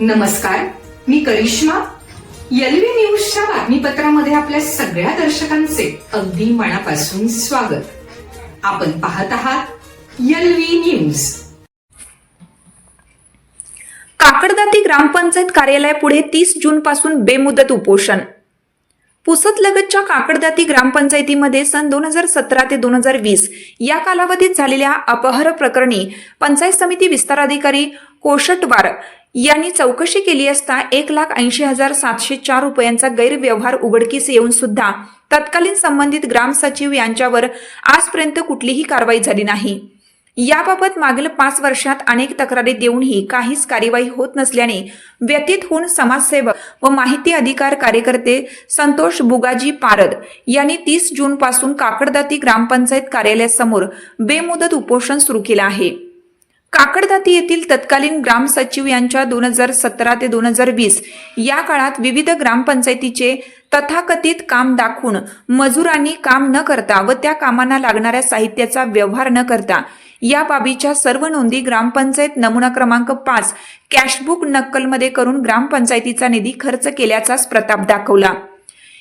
नमस्कार मी करिश्मा. एलवी न्यूजच्या बातमीपत्रामध्ये आपल्या सगळ्या दर्शकांचे अगदी मनापासून स्वागत. आपण पाहत आहात एलवी न्यूज. काकडदाती ग्रामपंचायत कार्यालय पुढे तीस जून पासून बेमुदत उपोषण. पुसतलगतच्या काकडदाती ग्रामपंचायतीमध्ये सन दोन हजार सतरा ते दोन हजार वीस या कालावधीत झालेल्या अपहर प्रकरणी पंचायत समिती विस्ताराधिकारी कोशटवार यांनी चौकशी केली असता एक लाख ऐंशी हजार सातशे चार रुपयांचा गैरव्यवहार उघडकीस येऊन सुद्धा तत्कालीन संबंधित ग्रामसचिव यांच्यावर आजपर्यंत कुठलीही कारवाई झाली नाही. याबाबत मागील पाच वर्षात अनेक तक्रारी देऊनही काहीच कार्यवाही होत नसल्याने व्यतीत होऊन समाजसेवक व माहिती अधिकार कार्यकर्ते संतोष बुगाजी पारद यांनी तीस जून पासून काकडदाती ग्रामपंचायत कार्यालयासमोर बेमुदत उपोषण सुरू केलं आहे. काकडदाती येथील तत्कालीन ग्रामसचिव यांच्या दोन हजार सतरा ते दोन हजार वीस या काळात विविध ग्रामपंचायतीचे तथाकथित काम दाखवून मजुरांनी काम न करता व त्या कामांना लागणाऱ्या साहित्याचा व्यवहार न करता या बाबीच्या सर्व नोंदी ग्रामपंचायत नमुना क्रमांक पाच कॅशबुक नक्कलमध्ये करून ग्रामपंचायतीचा निधी खर्च केल्याचाच प्रताप दाखवला.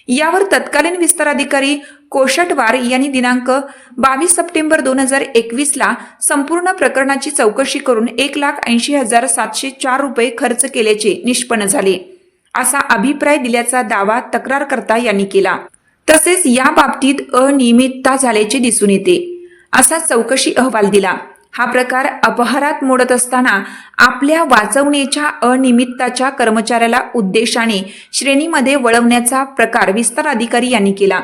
यावर तत्कालीन विस्ताराधिकारी कोशटवार यांनी दिनांक बावीस सप्टेंबर दोन हजार एकवीसला संपूर्ण प्रकरणाची चौकशी करून एक लाख ऐंशी हजार सातशे चार रुपये खर्च केल्याचे निष्पन्न झाले. असा अभिप्राय दिल्याचा दावा तक्रारकर्ता यांनी केला. तसेच या बाबतीत अनियमितता झाल्याचे दिसून येते. असा चौकशी अहवाल दिला. हा प्रकार अपहारात मोडत असताना आपल्या वाचवण्याच्या अनियमितताच्या कर्मचाऱ्याला उद्देशाने श्रेणीमध्ये वळवण्याचा प्रकार विस्तार अधिकारी यांनी केला.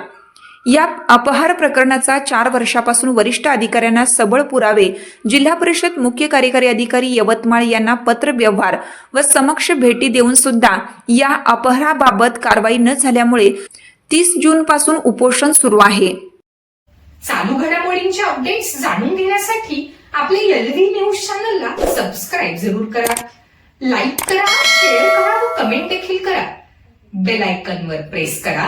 या अपहार प्रकरणाचा चार वर्षापासून वरिष्ठ अधिकाऱ्यांना सबळ पुरावे जिल्हा परिषद मुख्य कार्यकारी अधिकारी यवतमाळ यांना पत्र व्यवहार व समक्ष भेटी देऊन सुद्धा या अपहाराबाबत कारवाई न झाल्यामुळे तीस जून पासून उपोषण सुरू आहे. चालू घडामोडींचे अपडेट्स जाणून घेण्यासाठी आपले एलव्ही न्यूज चॅनलला सबस्क्राईब जरूर करा. लाईक करा शेअर करा व कमेंट देखील करा. बेल आयकॉनवर प्रेस करा.